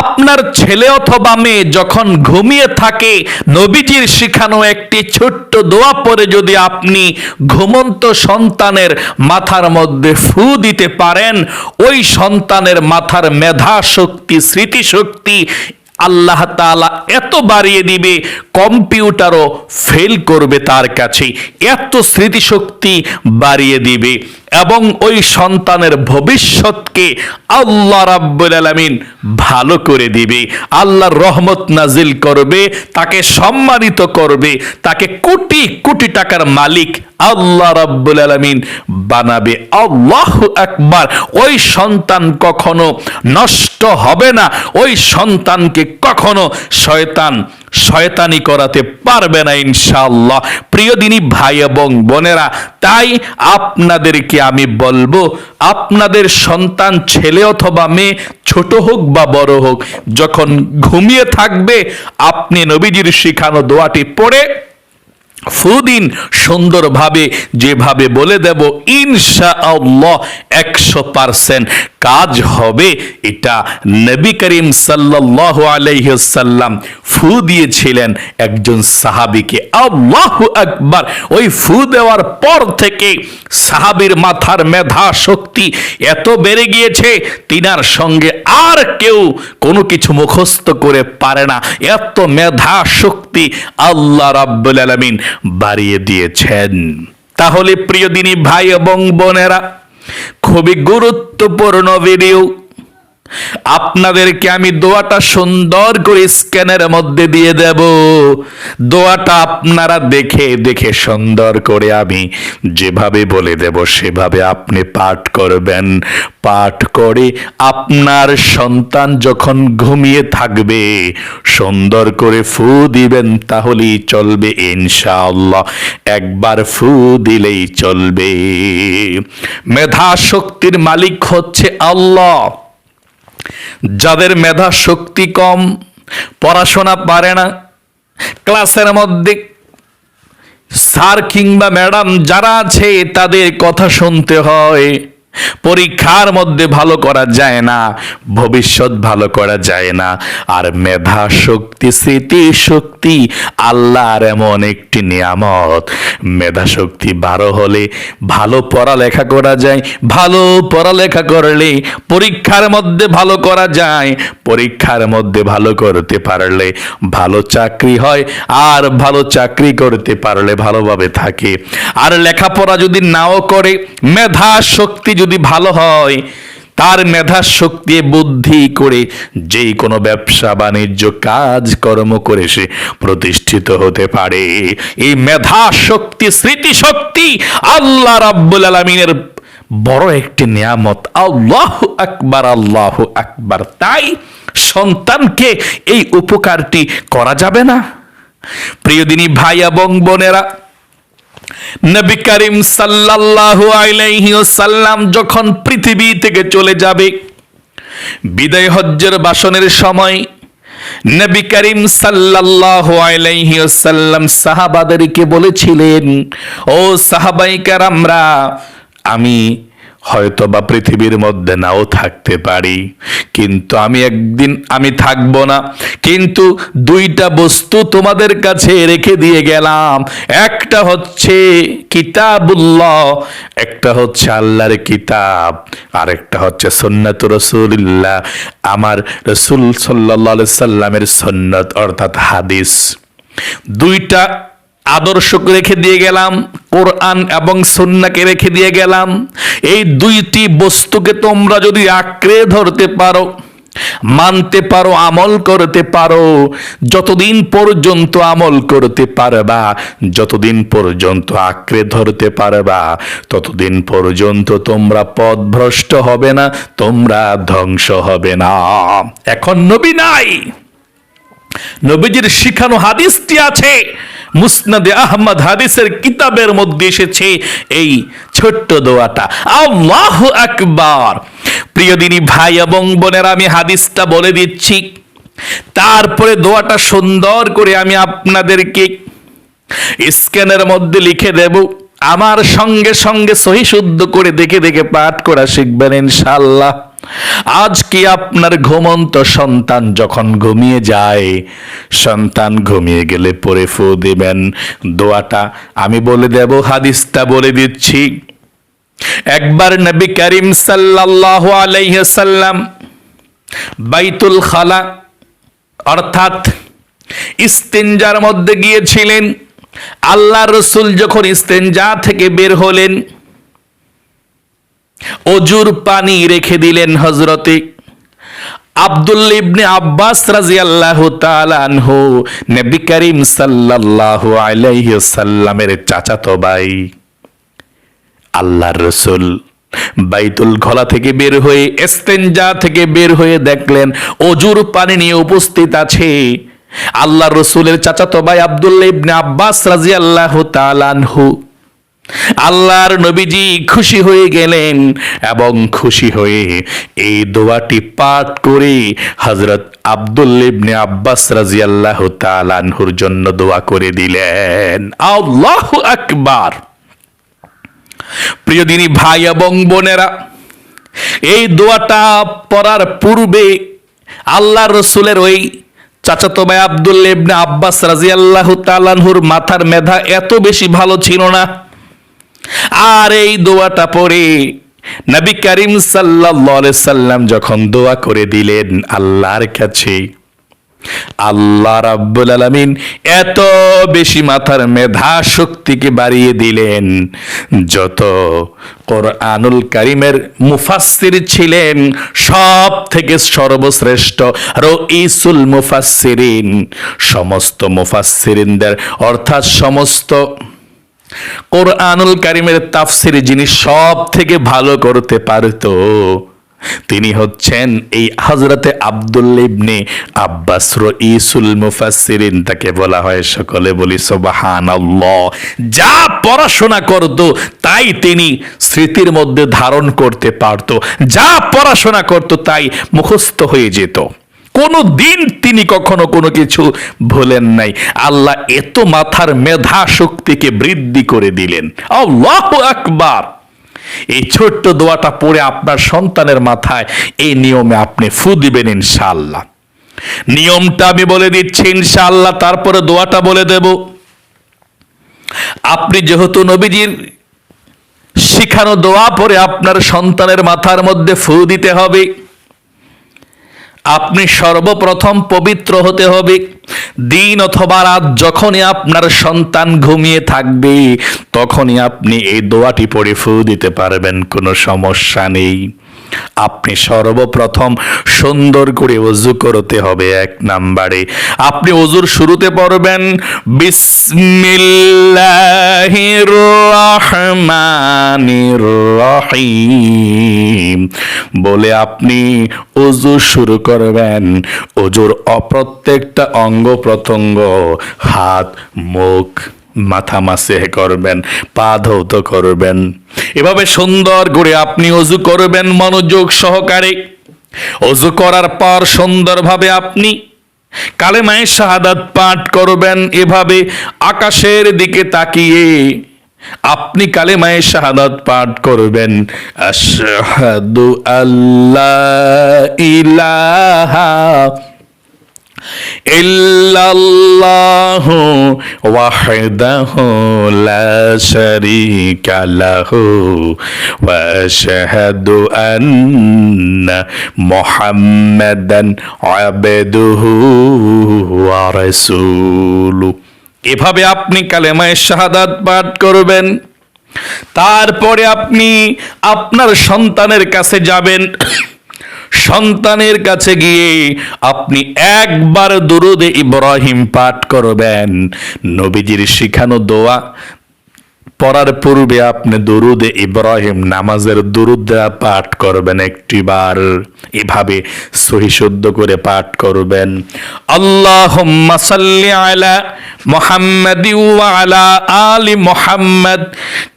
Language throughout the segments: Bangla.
আপনার ছেলে অথবা মেয়ে যখন ঘুমিয়ে থাকে, নবীজির শিখানো একটি ছোট্ট দোয়া পরে যদি আপনি ঘুমন্ত সন্তানের মাথার মধ্যে ফু দিতে পারেন, ওই সন্তানের মাথার মেধা শক্তি স্মৃতিশক্তি আল্লাহ তাআলা এত বাড়িয়ে দিবে, কম্পিউটারও ফেল করবে তার কাছে এত স্মৃতিশক্তি বাড়িয়ে দিবে। এবং ওই সন্তানের ভবিষ্যৎকে আল্লাহ রাব্বুল আলামিন ভালো করে দিবে। আল্লাহর রহমত নাজিল করবে, তাকে সম্মানিত করবে, তাকে কোটি কোটি টাকার মালিক আল্লাহ রাব্বুল আলামিন বানাবে। আল্লাহ আকবার! ওই সন্তান কখনো নষ্ট হবে না, ওই সন্তানকে কখনো শয়তান শয়তানি করাতে পারবে না ইনশাআল্লাহ। প্রিয় দিনী ভাই এবং বোনেরা, তাই আপনাদেরকে আমি বলব, আপনাদের সন্তান ছেলে অথবা মেয়ে, ছোট হোক বা বড় হোক, যখন ঘুমিয়ে থাকবে, আপনি নবীজির শিখানো দোয়াটি পড়ে ফুদিন সুন্দরভাবে যেভাবে বলে দেব ইনশা একশো পারসেন্ট। কাজ হবে, এটা নবী করিম সাল্লাহ আলাইসাল্লাম ফু দিয়েছিলেন একজন সাহাবিকে। আল্লাহ আকবার! ওই ফু দেওয়ার পর থেকে সাহাবির মাথার মেধা শক্তি এত বেড়ে গিয়েছে, তিনার সঙ্গে আর কেউ কোনো কিছু মুখস্থ করে পারে না। এত মেধা শক্তি আল্লাহ রাব্বুল আলামিন বাড়িয়ে দিয়েছেন। তাহলে প্রিয় দিনী ভাই এবং বোনেরা খুবই গুরুত্বপূর্ণ ভিডিও আপনাদেরকে আমি দোয়াটা সুন্দর করে স্ক্যানের মধ্যে দিয়ে দেব। দোয়াটা আপনারা দেখে দেখে সুন্দর করে আমি যেভাবে বলে দেব, সেভাবে আপনি পাঠ করবেন। পাঠ করে আপনার সন্তান যখন ঘুমিয়ে থাকবে, সুন্দর করে ফু দিবেন, তাহলেই চলবে ইনশাআল্লাহ। একবার ফু দিলেই চলবে। মেধা শক্তির মালিক হচ্ছে আল্লাহ। যাদের মেধা শক্তি কম, পড়াশোনা পারে না, ক্লাসের মধ্যে স্যার কিংবা ম্যাডাম যারা আছে তাদের কথা শুনতে হয়। পরীক্ষার মধ্যে ভালো করা যায় না, ভবিষ্যৎ ভালো করা যায় না। আর মেধা শক্তি, স্মৃতি শক্তি আল্লাহর এমন একটি নিয়ামত। মেধা শক্তি বারো হলে ভালো পড়ালেখা করা যায়, ভালো পড়ালেখা করলে পরীক্ষার মধ্যে ভালো করা যায়, পরীক্ষার মধ্যে ভালো করতে পারলে ভালো চাকরি হয়, আর ভালো চাকরি করতে পারলে ভালোভাবে থাকে। আর লেখাপড়া যদি নাও করে, মেধা শক্তি যদি ভালো হয়, তার মেধা শক্তি, বুদ্ধি করে যেই কোনো ব্যবসা, বাণিজ্য কাজ কর্ম করে সে প্রতিষ্ঠিত হতে পারে। এই মেধা শক্তি, স্মৃতি শক্তি আল্লাহ রাব্বুল আলমিনের বড় একটি নিয়ামত। আল্লাহ আকবার আল্লাহ আকবার। তাই সন্তানকে এই উপকারটি করা যাবে না। প্রিয় দিনী ভাই এবং বোনেরা নবী করিম সাল্লাল্লাহু আলাইহি ওয়াসাল্লাম যখন পৃথিবী থেকে চলে যাবে, বিদায় হজ্জের বাসনের সময় নবী করিম সাল্লাল্লাহু আলাইহি ওয়াসাল্লাম সাহাবাদেরকে বলেছিলেন, ও সাহাবাই কারামরা, আমি হয়তো বা পৃথিবীর মধ্যে নাও থাকতে পারি। কিন্তু আমি একদিন আমি থাকব না। কিন্তু দুইটা বস্তু তোমাদের কাছে রেখে দিয়ে গেলাম। একটা হচ্ছে কিতাবুল্লাহ, একটা হচ্ছে আল্লাহর কিতাব আর একটা হচ্ছে সন্ন্যত রসুলিল্লাহ। আমার রসুল সাল্লাহ সাল্লামের সন্ন্যত অর্থাৎ হাদিস। দুইটা আদর্শ রেখে দিয়ে গেলাম, কোরআন এবং সন্নাকে রেখে দিয়ে গেলাম। এই দুইটি বস্তুকে তোমরা যদি আঁকড়ে ধরতে পারো, মানতে পারো, আমল করতে পারো, যতদিন পর্যন্ত আমল করতে পারবা, যতদিন পর্যন্ত আঁকড়ে ধরতে পারবা, ততদিন পর্যন্ত তোমরা পথভ্রষ্ট হবে না, তোমরা ধ্বংস হবে না। এখন নবী নাই। নবীজির শিখানো হাদিসটি আছে মুসনাদে আহমদ হাদিসের কিতাবের মধ্যে এসেছে এই ছোট্ট দোয়াটা। আল্লাহ আকবার। প্রিয় দিনী ভাই এবং বোনেরা, আমি হাদিসটা বলে দিচ্ছি। তারপরে দোয়াটা সুন্দর করে আমি আপনাদেরকে স্ক্যানের মধ্যে লিখে দেব। আমার সঙ্গে সঙ্গে সহি শুদ্ধ করে দেখে দেখে পাঠ করা শিখবেন ইনশাল্লাহ আজ কি আপনার ঘুমন্ত সন্তান যখন ঘুমিয়ে যায়? সন্তান ঘুমিয়ে গেলে পরে ফু দিবেন। দোয়াটা আমি বলে দেব, হাদিসটা বলে দিচ্ছি। একবার নবী করিম সাল্লাল্লাহু আলাইহি সাল্লাম বাইতুল খালা, অর্থাৎ ইস্তেঞ্জার মধ্যে গিয়েছিলেন। আল্লাহ রসুল যখন ইস্তেঞ্জা থেকে বের হলেন অজুর পানি রেখে দিলেন হজরতে আব্দুল ইবনে আব্বাস রাজিয়াল্লাহু তাআলা আনহু, নবী করিম সাল্লাল্লাহু আলাইহি চাচাতো ভাই। আল্লাহর রসুল বাইতুল ঘলা থেকে বের হয়ে এস্তেঞ্জা থেকে বের হয়ে দেখলেন অজুর পানি নিয়ে উপস্থিত আছে। আল্লাহ রসুলের চাচাতো ভাই আব্দুল্লাহ ইবনে আব্বাস রাজিয়াল্লাহু তাআলা আনহু। আল্লাহর নবীজি খুশি হয়ে গেলেন এবং খুশি হয়ে এই দোয়াটি পাঠ করে হজরত আব্দুল ইবনে আব্বাস রাজিয়াল্লাহু তাআলা আনহুর জন্য দোয়া করে দিলেন। আল্লাহু আকবার। প্রিয় দিনী ভাই এবং বোনেরা, এই দোয়াটা পড়ার পূর্বে আল্লাহ রসুলের ওই চাচাতো ভাই আব্দুল ইবনে আব্বাস রাজিয়াল্লাহু তাআলাহুর মাথার মেধা এত বেশি ভালো ছিল না। আর এই দোয়াটা পড়ে নবী করিম সাল্লাম যখন দোয়া করে দিলেন আল্লাহর কাছে, আল্লাহ রাব্বুল আলামিন এত বেশি মাথার মেধা শক্তিকে বাড়িয়ে দিলেন যত কোরআনুল কারিমের মুফাসসির ছিলেন সব থেকে সর্বশ্রেষ্ঠ রইসুল মুফাসসিরিন, সমস্ত মুফাসসিরিনদের, অর্থাৎ সমস্ত কোরআনুল কারিমের তাফসির যিনি সব থেকে ভালো করতে পারতো, তিনি হচ্ছেন এই হজরতে আব্দুল্লা ইবনে আব্বাস রইসুল মুফাসসিরিন, তাকে বলা হয় সকলে বলি সুবহানাল্লাহ। যা পড়াশোনা করত, তাই তিনি স্মৃতির মধ্যে ধারণ করতে পারত। যা পড়াশোনা করত, তাই মুখস্থ হয়ে যেত। কোনো দিন তিনি কখনো কোনো কিছু ভুলেন নাই। আল্লাহ এত মাথার মেধা শক্তিকে বৃদ্ধি করে দিলেন। আল্লাহ আকবার। এই ছোট্ট দোয়াটা পড়ে আপনার সন্তানের মাথায় এই নিয়মে আপনি ফু দিবেন ইনশাআল্লাহ। নিয়মটা আমি বলে দিচ্ছি ইনশাআল্লাহ, তারপরে দোয়াটা বলে দেব। আপনি যেহেতু নবীজির শিখানো দোয়া পরে আপনার সন্তানের মাথার মধ্যে ফু দিতে হবে। আপনি সর্বপ্রথম পবিত্র হতে হবে। দিন অথবা রাত যখনই আপনার সন্তান ঘুমিয়ে থাকবে, তখনই আপনি এই দোয়াটি পড়ে ফু দিতে পারবেন, কোনো সমস্যা নেই। আপনি সর্বপ্রথম সুন্দর করে অজু করতে হবে এক নাম্বারে। আপনি অজুর শুরুতে পড়বেন, বিসমিল্লাহির রহমানির রহিম। বলে আপনি অজু শুরু করবেন। অজুর অপ্রত্যেকটা অঙ্গ প্রত্যঙ্গ, হাত, মুখ, মাথা মাসে করবেন, পা ধৌত করবেন। এভাবে সুন্দর করে আপনি অজু করবেন মনোযোগ সহকারে। অজু করার পর সুন্দরভাবে আপনি কালেমায় শাহাদাত পাঠ করবেন। এভাবে আকাশের দিকে তাকিয়ে আপনি কালেমায় শাহাদাত পাঠ করবেন। আশহাদু আল্লাহ ইলাহা ইল্লাল্লাহু ওয়াহদাহু লা শারীকা লাহু ওয়া আশহাদু আন্না মুহাম্মাদান আবদুহু ওয়া রাসূলুহু। এভাবে আপনি কালেমায় শাহাদাত পাঠ করবেন। তারপরে আপনি আপনার সন্তানের কাছে যাবেন। সন্তানের কাছে গিয়ে আপনি একবার দুরুদে ইব্রাহিম পাঠ করবেন। নবীজির শিখানো দোয়া পড়ার পূর্বে আপনি দুরুদে ইব্রাহিম নামাজের দুরুদ পাঠ করবেন একটিবার এভাবে সহি শুদ্ধ করে পাঠ করবেন আল্লাহ সাল্লি আলা محمد وعلى آل محمد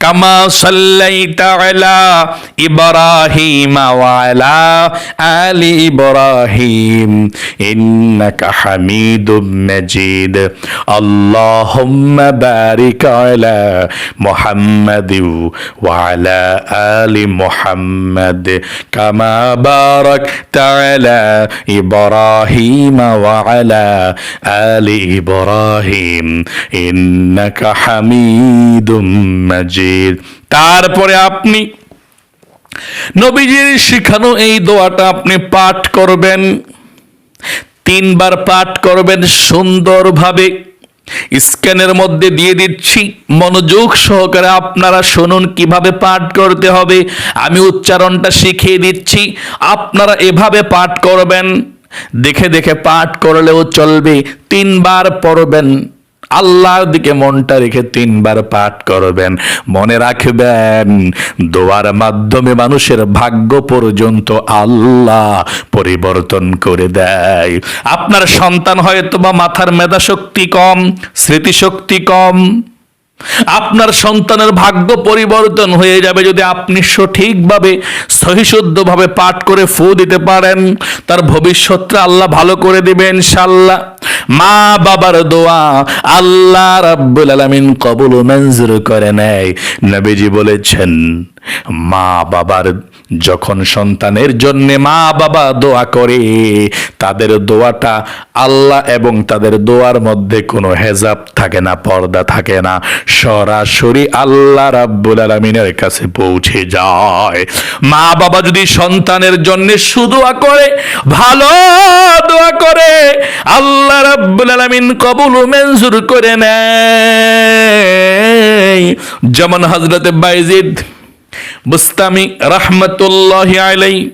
كما صليت على إبراهيم وعلى آل إبراهيم إنك حميد مجيد اللهم بارك على محمد وعلى آل محمد كما باركت على إبراهيم وعلى آل إبراهيم إنك حميد مجيد তারপরে আপনি নবীজির শিখানো এই দোয়াটা আপনি পাঠ করবেন তিনবার পাঠ করবেন সুন্দরভাবে স্ক্যানের মধ্যে দিয়ে দিচ্ছি। মনোযোগ সহকারে আপনারা শুনুন কীভাবে পাঠ করতে হবে। আমি উচ্চারণটা শিখিয়ে দিচ্ছি। আপনারা এভাবে পাঠ করবেন। দেখে দেখে পাঠ করলেও চলবে। তিনবার পড়বেন। আল্লাহর দিকে মনটা রেখে তিনবার পাঠ করবেন। মনে রাখবেন, দোয়ার মাধ্যমে মানুষের ভাগ্য পর্যন্ত আল্লাহ পরিবর্তন করে দেয়। আপনার সন্তান হয়তো বা মাথার মেধা শক্তি কম, স্মৃতিশক্তি কম আপনার সন্তানের ভাগ্য পরিবর্তন হয়ে যাবে যদি আপনি সঠিকভাবে, সহিশুদ্ধভাবে পাঠ করে ফু দিতে পারেন। তার ভবিষ্যৎটা আল্লাহ ভালো করে দিবেন ইনশাল্লাহ মা বাবার দোয়া আল্লাহ রাব্বুল আলামিন কবুল মঞ্জুর করে নেয়। নবীজি বলেছেন, মা বাবার যখন সন্তানের জন্য মা বাবা দোয়া করে, তাদের দোয়াটা আল্লাহ এবং তাদের দোয়ার মধ্যে কোনো হেজাব থাকে না, পর্দা থাকে না। সরাসরি আল্লাহ রাব্বুল আলমিনের কাছে পৌঁছে যায়। মা বাবা যদি সন্তানের জন্য সুদোয়া করে, ভালো দোয়া করে, আল্লাহ রাব্বুল আলামিন কবুল মঞ্জুর করে নেয়। যেমন হজরত বাইজিদ বুস্তামি রহমতুল্লাহ আলাই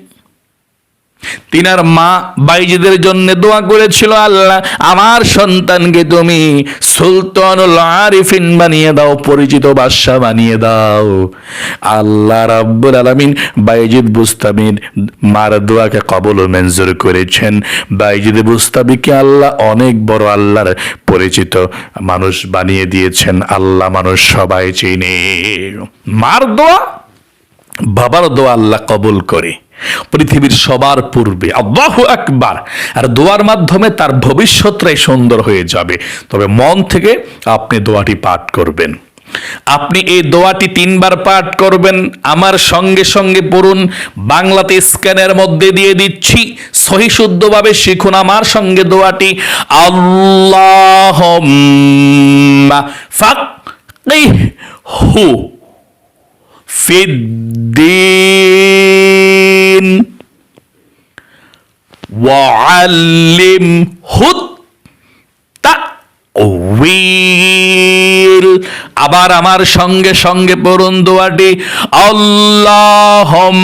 তিনার মা বাইজিদের জন্য দোয়া করেছিল, আল্লাহ, আমার সন্তানকে তুমি সুলতানুল আরিফিন বানিয়ে দাও, পরিচিত বাদশা বানিয়ে দাও। আল্লাহ রাব্বুল আলামিন বাইজিদ বুস্তামির মার দোয়াকে কবল ও মঞ্জুর করেছেন। বাইজিদ বুস্তামিকে আল্লাহ অনেক বড় আল্লাহর পরিচিত মানুষ বানিয়ে দিয়েছেন। আল্লাহ মানুষ সবাই চিনে। মার দোয়া বাবার দোয়া আল্লাহ কবুল করে। পৃথিবীর সবার পূর্বে আল্লাহ আকবার। আর দোয়ার মাধ্যমে তার ভবিষ্যৎটাই সুন্দর হয়ে যাবে। তবে মন থেকে আপনি দোয়াটি পাঠ করবেন। আপনি এই দোয়াটি তিনবার পাঠ করবেন। আমার সঙ্গে সঙ্গে পড়ুন। বাংলাতে স্ক্যানের মধ্যে দিয়ে দিচ্ছি। সহি শুদ্ধভাবে শিখুন আমার সঙ্গে দোয়াটি। আল্লাহ হু في الدين وعلمه التأويل আবার আমার সঙ্গে সঙ্গে পড়ুন দোয়াটি আল্লাহম্মা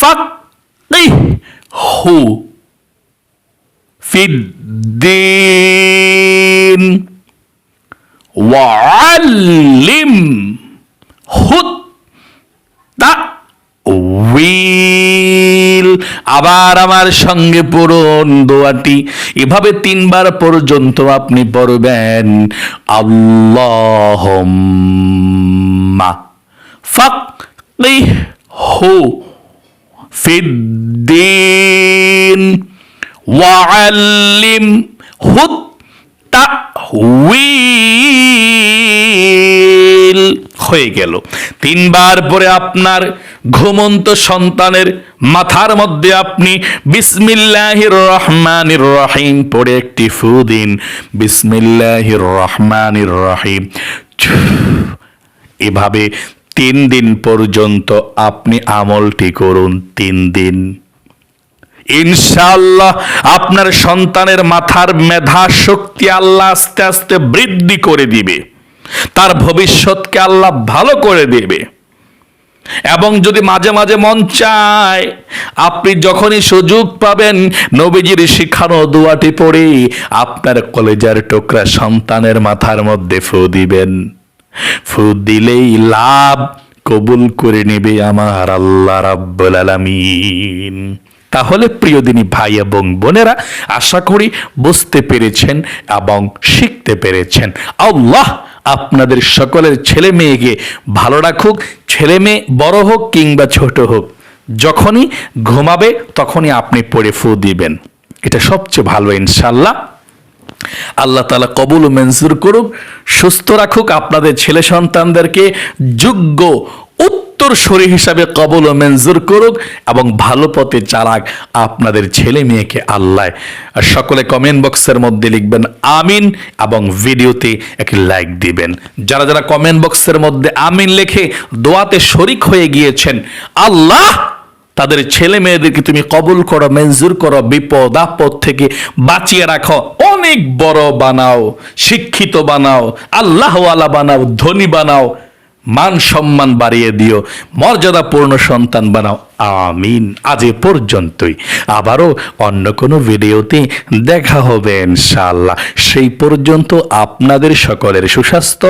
ফাক্কিহু ফিদ্দিন ওয়াল্লিম হুত্তা উইল। আবার আমার সঙ্গে পড়ুন দোয়াটি। এভাবে তিনবার পর্যন্ত আপনি পড়বেন। আল্লাহ হু ফিদ্দিন ওয়াল্লিম হুত হুইল হয়ে গেল। তিনবার পরে আপনার ঘুমন্ত সন্তানের মাথার মধ্যে আপনি বিসমিল্লাহির রহমানির রহিম পড়ে একটি ফু দিন। বিসমিল্লাহির রহমানির রহিম। এভাবে তিন দিন পর্যন্ত আপনি আমলটি করুন, তিন দিন। ইনশাআল্লাহ আপনার সন্তানের মাথার মেধা শক্তি আল্লাহ আস্তে আস্তে বৃদ্ধি করে দিবে। তার ভবিষ্যৎকে আল্লাহ ভালো করে দেবে। এবং যদি মাঝে মাঝে মন চায়, আপনি যখনই সুযোগ পাবেন, নবীজির শিখানো দোয়াটি পড়ে আপনার কলেজার টোকরা সন্তানের মাথার মধ্যে ফু দিবেন। ফু দিলেই লাভ কবুল করে নেবে আমার আল্লাহ রাব্বুল আলামিন। তাহলে প্রিয় দিনী ভাই এবং বোনেরা আশা করি বুঝতে পেরেছেন এবং শিখতে পেরেছেন। আল্লাহ আপনাদের সকলের ছেলে মেয়েকে ভালো রাখুক, ছেলে মেয়ে বড় হোক কিংবা ছোট হোক, যখনই ঘুমাবে তখনই আপনি পড়ে ফু দিবেন। এটা সবচেয়ে ভালো ইনশাল্লাহ আল্লাহ তালা কবুল মঞ্জুর করুক, সুস্থ রাখুক আপনাদের ছেলে সন্তানদেরকে, যোগ্য উত্তর সরি হিসাবে কবল ও মঞ্জুর করুক এবং ভালো পথে চালাক আপনাদের ছেলে মেয়েকে আল্লাহ। সকলে কমেন্ট বক্সের মধ্যে লিখবেন আমিন এবং ভিডিওতে একটি লাইক দিবেন। যারা যারা কমেন্ট বক্সের মধ্যে আমিন লেখে দোয়াতে শরিক হয়ে গিয়েছেন, আল্লাহ তাদের ছেলে মেয়েদেরকে তুমি কবুল করো, মঞ্জুর করো, বিপদ আপদ থেকে বাঁচিয়ে রাখো। অনেক বড় বানাও, শিক্ষিত বানাও, আল্লাহওয়ালা বানাও, ধনী বানাও। মান সম্মান বাড়িয়ে দিও। মর্যাদাপূর্ণ সন্তান বানাও। আমিন, আজ এ পর্যন্তই। আবারও অন্য কোনো ভিডিওতে দেখা হবে ইনশাআল্লাহ। সেই পর্যন্ত আপনাদের সকলের সুস্বাস্থ্য,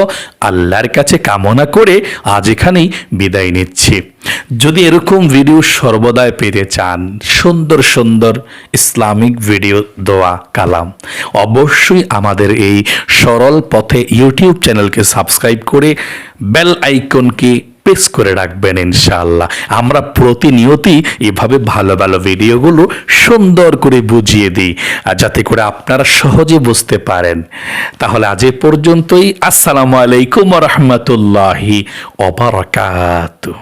আল্লাহর কাছে কামনা করে আজ এখানেই বিদায় নিচ্ছি। যদি এরকম ভিডিও সর্বদাই পেতে চান, সুন্দর সুন্দর ইসলামিক ভিডিও দোয়া, কালাম, অবশ্যই আমাদের এই সরল পথে ইউটিউব চ্যানেলকে সাবস্ক্রাইব করে বেল আইকনকে প্রেস করে রাখবেন ইনশাআল্লাহ। আমরা প্রতিনিয়তই এভাবে ভালো ভালো ভিডিওগুলো সুন্দর করে বুঝিয়ে দিই, আর যাতে করে আপনারা সহজে বুঝতে পারেন। তাহলে আজ এ পর্যন্তই। আসসালামু আলাইকুম রহমতুল্লাহি ওবরাকাতুহ